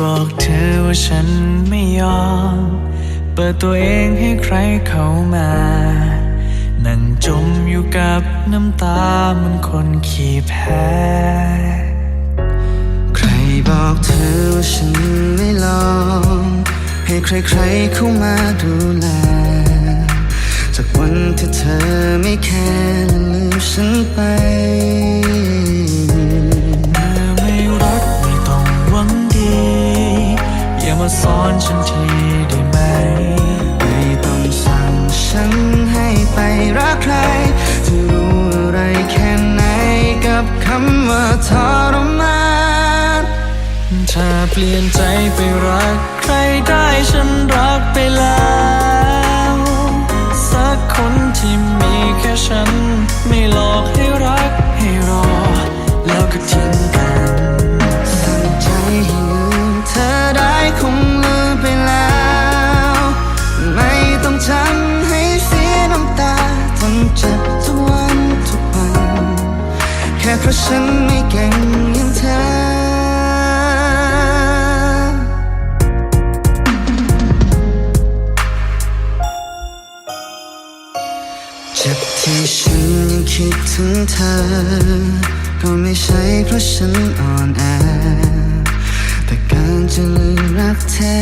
บอกเธอว่าฉันไม่ยอม เปิดตัวเองให้ใครเข้ามา นั่งจมอยู่กับน้ำตาเหมันคนขี้แพ้ ใครบอกเธอว่าฉันไม่ลอง ให้ใครๆเข้ามาดูแล จากวันที่เธอไม่แค่และลืมฉัน คำว่าทรมานถ้าเปลี่ยนใจไปรัก ใครได้ฉันรักไปแล้ว ฉันไม่เก่งอย่างเธอ เจ็บที่ฉันยังคิดถึงเธอ ก็ไม่ใช่เพราะฉันอ่อนแอ แต่การจะลืมรักแท้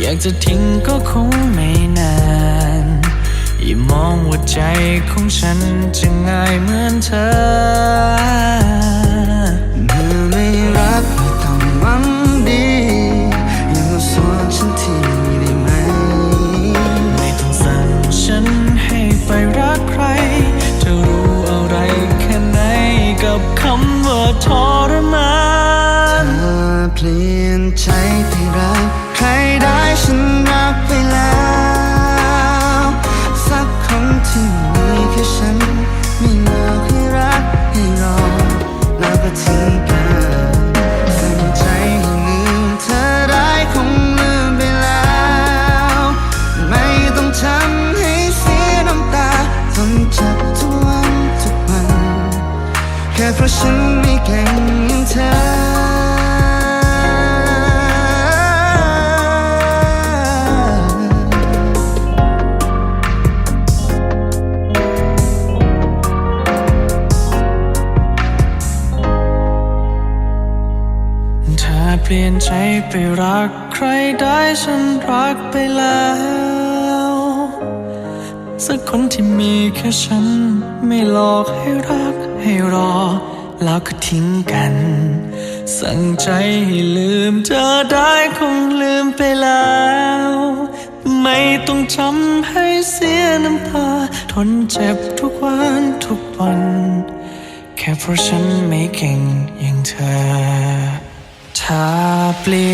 อยากจะทิ้งก็คงไม่นานอย่ามองว่าใจของฉันจะง่ายเหมือนเธอ เมื่อไม่รักไม่ต้องหวังดีอย่ามาสอนฉันทีได้ไหม ไม่ต้องสั่งฉันให้ไปรักใคร เธอรู้อะไรแค่ไหนกับคำว่าทรมานถ้าเปลี่ยนใจไปรัก ค่เพราะฉันไม่เก่งอย่างเธอเปลี่ยนใจไปรักใครได้ฉันรักไปแล้ว สักคนที่มีแค่ฉัน ไม่หลอกให้รักให้รอ แล้วก็ทิ้งกัน สั่งใจให้ลืมเธอได้คงลืมไปแล้ว ไม่ต้องจำให้เสียน้ำตา ทนเจ็บทุกวันทุกวัน แค่เพราะฉันไม่เก่งอย่างเธอ ถ้าเปลี่ยน